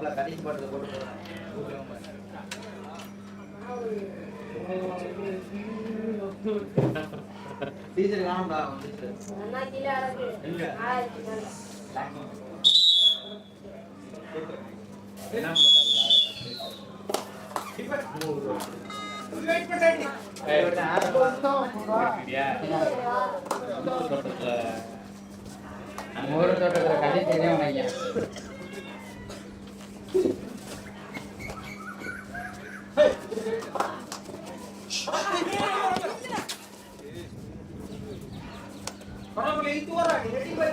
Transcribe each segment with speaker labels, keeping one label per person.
Speaker 1: மாப்பிள்ள கடைசி பாட்டு போட்டு டீச்சர் காணும்டா டீச்சர்
Speaker 2: அண்ணா கீழே அடக்கு.
Speaker 1: இல்ல.
Speaker 2: 人多
Speaker 3: 了你的地位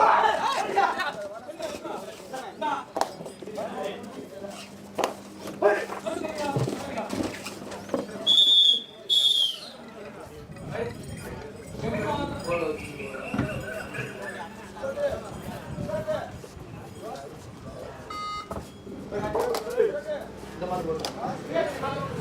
Speaker 1: இந்த மாதிரி போட்டு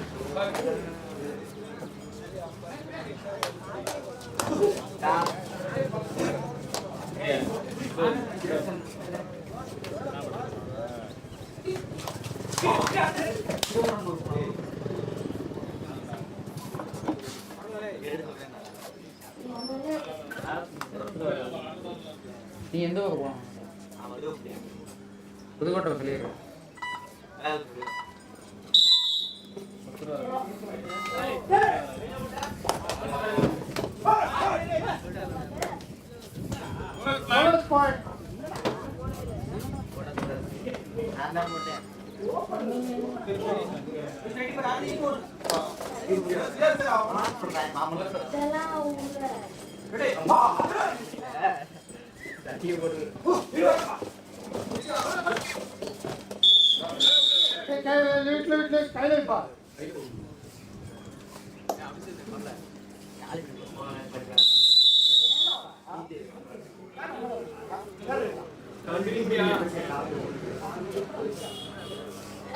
Speaker 3: நீ எந்த ஊர் போகணும் புதுக்கோட்டை சொல்லிடுறோம்
Speaker 1: நான் மாமூல
Speaker 2: இதெல்லாம் உங்க
Speaker 1: தட்டியை போட்டு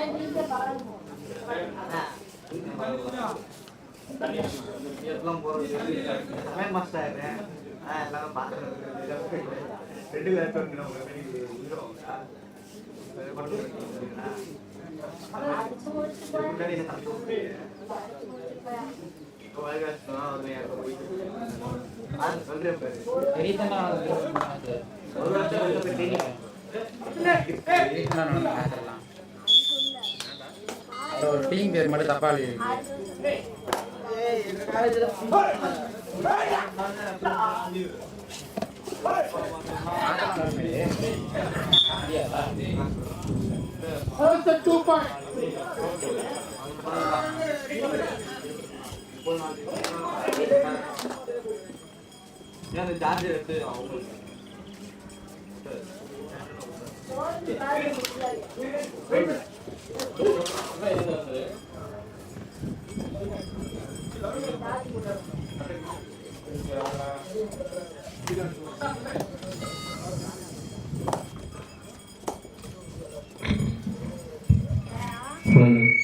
Speaker 2: நீங்க பாருங்க
Speaker 1: எல்லாம் போறது சமையல் மாஸ்டர் எல்லாரும் ரெண்டு பேர்
Speaker 2: அடிச்சு
Speaker 3: அதுல ஒரு டீம் பேர் மட்டும் தப்பா
Speaker 1: ஏன் அந்த எடுத்து அவங்க
Speaker 4: Hmm.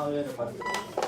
Speaker 1: சும்மாவே பார்த்து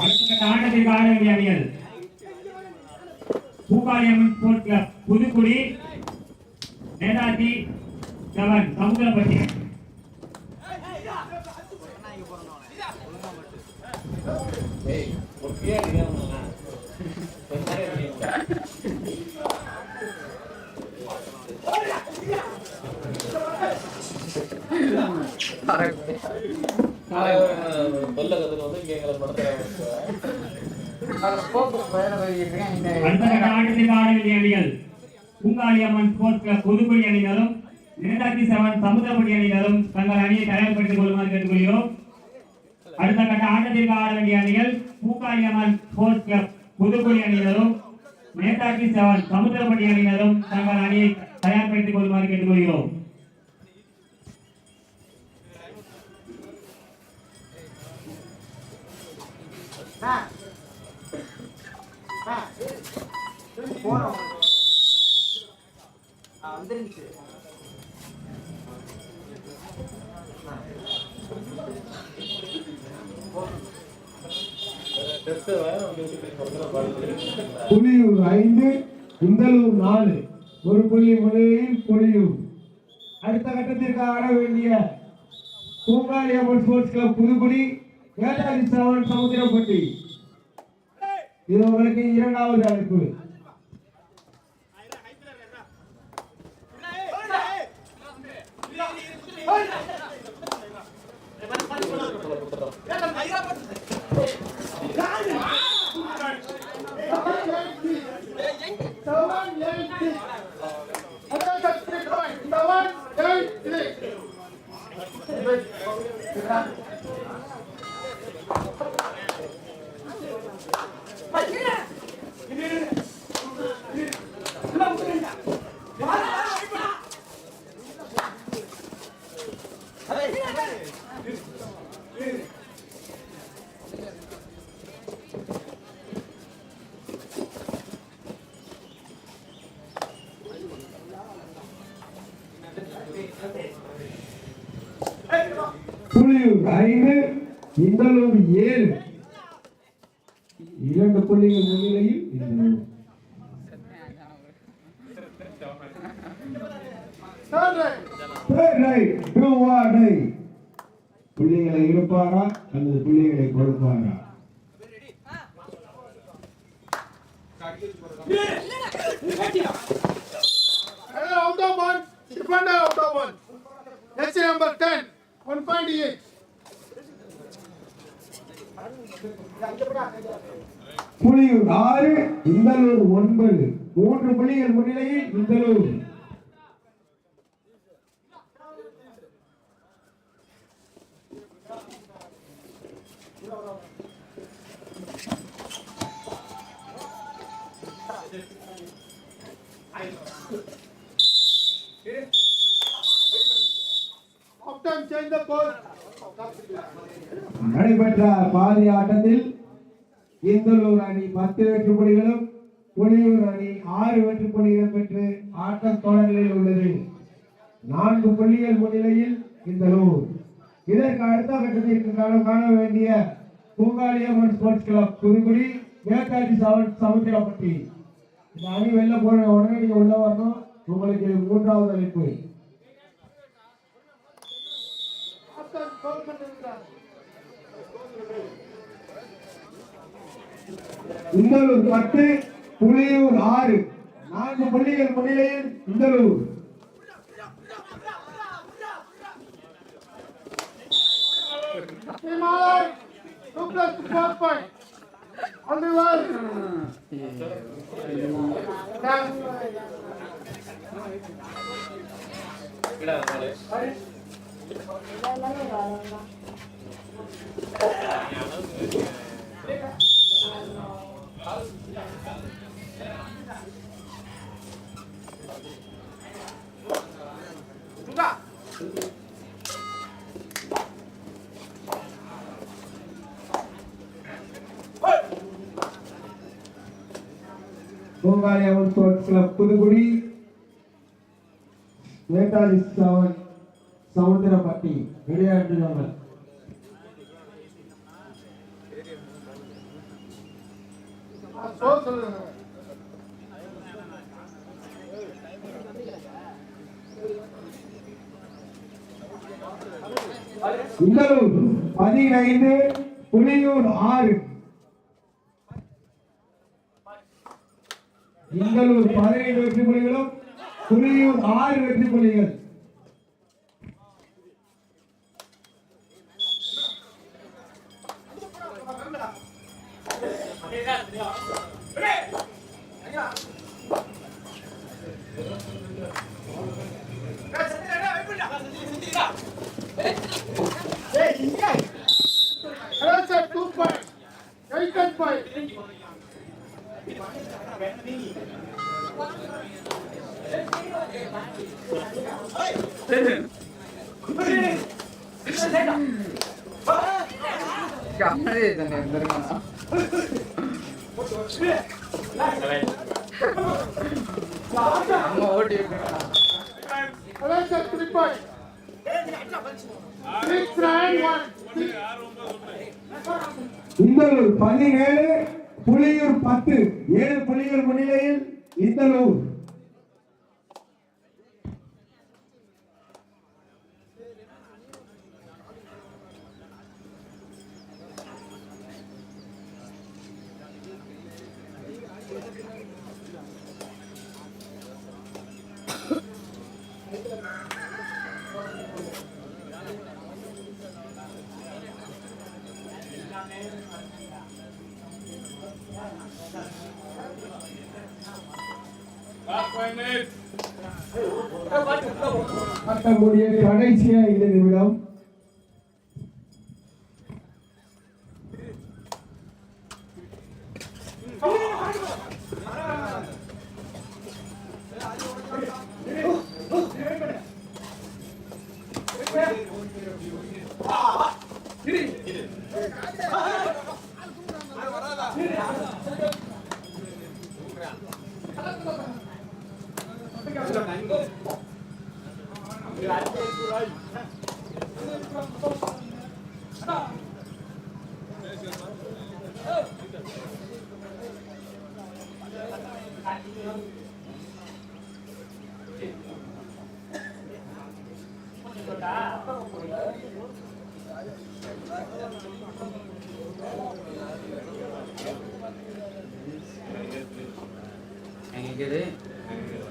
Speaker 4: அடுத்த ஆட்டத்திற்கு வேண்டிய அணிகள் Poobaliyamman sports club Pudukkudi Netaji seven Samuthirapatti
Speaker 3: focus வேற இருக்கேன் இந்த
Speaker 4: அடுத்த கட்ட அணிகள் பூங்காளியம்மன் ஸ்போர்ட்ஸ் கிளப் புதுக்குடி அணியினரும் நேதாஜி செவன் சமுத்திரப்பட்டி அணியினரும் தங்கள் அணியை தயார்படுத்திக் கொள்ளுமாறு கேட்டுக்கொள்கிறோம். அடுத்த கட்ட ஆட்டத்திற்கு ஆட வேண்டிய அணிகள் பூங்காளியம்மன் ஸ்போர்ட்ஸ் கிளப் புதுக்குடி அணியினரும் நேதாஜி செவன் சமுத்திரப்பட்டி அணியினரும் தங்கள் அணியை தயார்படுத்திக் கொள்ளுமாறு கேட்டுக்கொள்கிறோம்.
Speaker 1: போறோம் வந்துருந்துச்சு
Speaker 5: புலியூர் ஐந்து குந்தலூர் நாலு. ஒரு புள்ளி முறையில் புலியூர். அடுத்த கட்டத்திற்கு ஆட வேண்டிய பூங்காளி அம்மன் ஸ்போர்ட்ஸ் கிளப் புதுக்குடி ஏழாவது சவன் சமுத்திரப்பட்டி. இது உங்களுக்கு இரண்டாவது அழைப்பு புலியூர் புள்ளிகளை இருப்பாரா அல்லது புள்ளிகளை கொடுப்பாரா
Speaker 6: out of one, defender out of one. That's number 10, 1.8.
Speaker 5: Puliyur ஆறு இந்தலூர் ஒன்பது. மூன்று புள்ளிகள் முன்னிலையில் இந்தலூர். நடைபெற்ற பாதி ஆட்டத்தில் இந்தலூர் அணி பத்து வெற்றி புள்ளிகளும் புலியூர் அணி ஆறு வெற்றி புள்ளிகள் பெற்று ஆட்டம் தொடரில் உள்ளது. நான்கு புள்ளிகள் முன்னிலையில் இந்தலூர் இதற்கு அடுத்த கட்டத்திற்கு காண காண வேண்டிய Poongaliyamman sports club Pudukkudi Netaji seven Samuthirapatti. இந்த அணி வெளில போன உடனே நீங்க உள்ள வரணும். உங்களுக்கு மூன்றாவது அழைப்பு. இந்தலூர் பத்து புலியூர் ஆறு. நான்கு புள்ளிகள் முன்னிலையில் Indalur
Speaker 6: Team R, two plus four point. Only one. Done.
Speaker 5: Poongali Amman sports club Pudukudi Netaji seven Samuthirapatti விளையாட்டுகள்
Speaker 6: So
Speaker 5: பதினைந்து புலியூர் ஆறு. இந்தலூர் பதினைந்து வெற்றி புலிகளும் புலியூர் ஆறு வெற்றி புலிகள்
Speaker 6: Hello,
Speaker 5: ஏழு புலியூர் முன்னிலையில் இந்தலூர் கடைசியா இந்த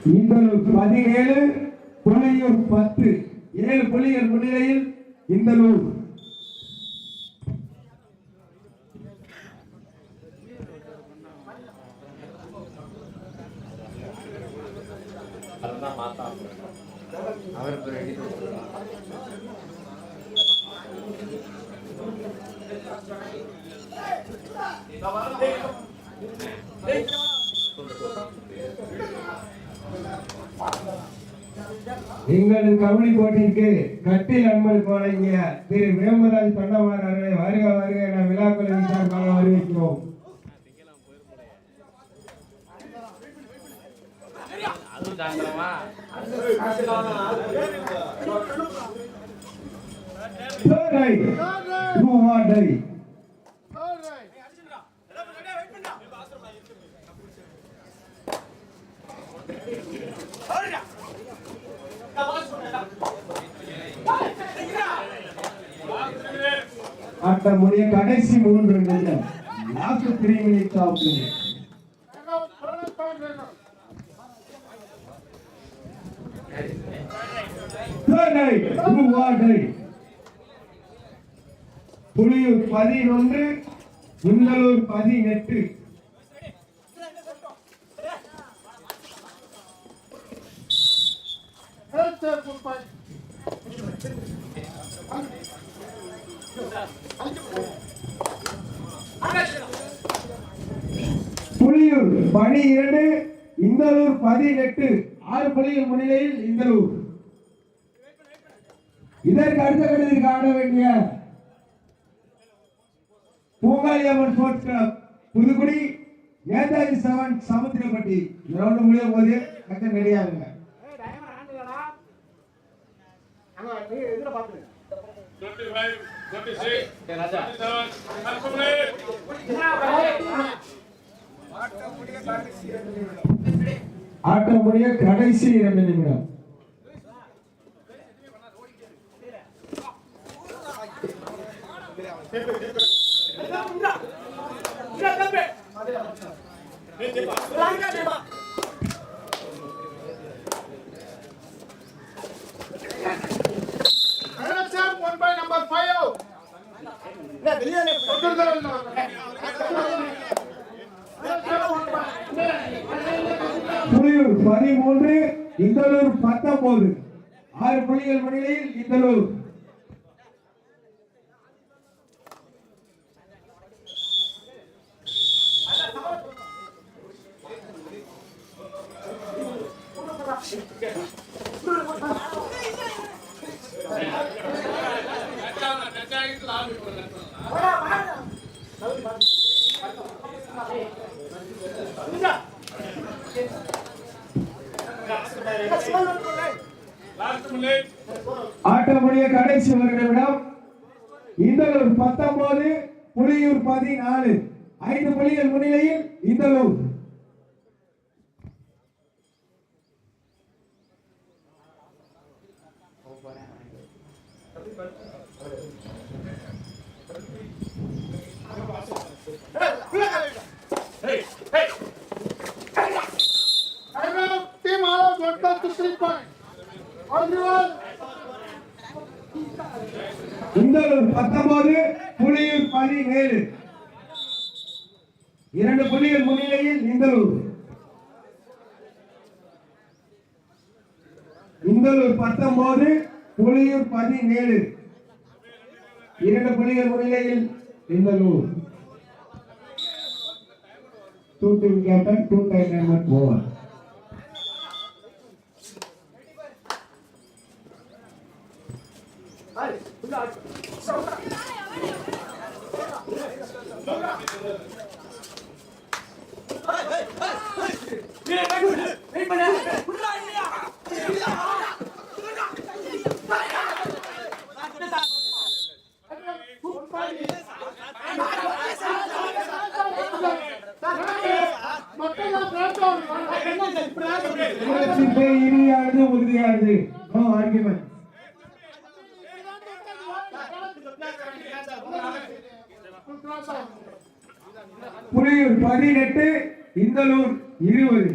Speaker 5: இந்தலூர் பதினேழு புள்ளியூர் பத்து. ஏழு புலிகள் முன்னிலையில் இந்தலூர் எங்களது கபடி போட்டிக்கு கட்டில் அன்பல் வழங்கிய திரு வேம்பராஜ் பண்டமார் அவர்களை வருக வருக என விழாக்களை விசாரமாக அறிவிக்கிறோம் அதுவும் right. பேரை
Speaker 6: மூவாடை அட்ட
Speaker 5: முடிய கடைசி மூன்று நிமிடம் last
Speaker 6: three minutes of
Speaker 5: Third right. Puliyur பதினொன்று இந்தலூர் பதினெட்டு. புலியூர் பனிரெண்டு இந்தலூர் பதினெட்டு. ஆறு புலிகள் முன்னிலையில் இந்தலூர். இதற்கு அடுத்த கட்டத்தில் காண வேண்டிய Poongaliamman sports club Pudukudi Netaji seven Samuthirapatti. Ground முடியும் போது கட்டம் ரெடியாகுங்க
Speaker 6: Twenty-five,
Speaker 5: கடைசி இரண்டு நிமிடம்
Speaker 6: Head sir, one by number five.
Speaker 5: Puliyur பதிமூன்று இந்தலூர் பத்தொன்பது. ஆறு புள்ளிகள் முன்னிலையில் இந்தலூர். ஆட்டமுடைய கடைசி ஒரு இந்தலூர் பத்தொன்பது புலியூர் பதினாலு ஐந்து புள்ளிகள் முன்னிலையில் Indalur
Speaker 6: Hey! Hey! Team all out back to three point. Everyone,
Speaker 5: Indalur பத்தொன்பது புலியூர் பதினேழு. இரண்டு புலிகள் முன்னிலையில் இந்தலூர் இந்தலூர் பத்தொன்பது புலியூர் பதினேழு. இரண்டு புலிகள் முன்னிலையில் Indalur two team captain
Speaker 6: two time number
Speaker 5: over இனியானது உறுதியானது நோ ஆர்குமெண்ட் புலியூர் பதினெட்டு இந்தலூர் இருபது.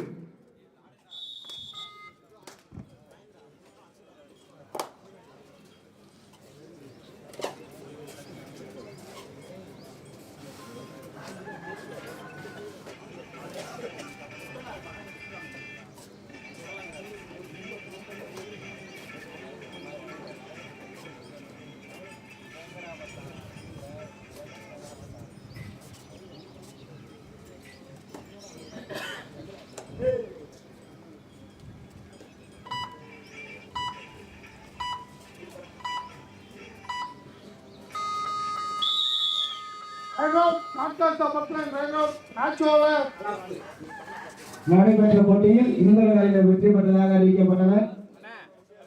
Speaker 5: நடைபெற்ற போட்டியில் இந்திரன் அணியினர் வெற்றி பெற்றதாக அறிவிக்கப்பட்டனர்.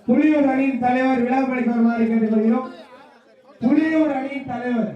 Speaker 5: புலியூர் அணியின் தலைவர் விழா வருமாறு கேட்டுக்கொள்கிறோம். புலியூர் அணியின் தலைவர்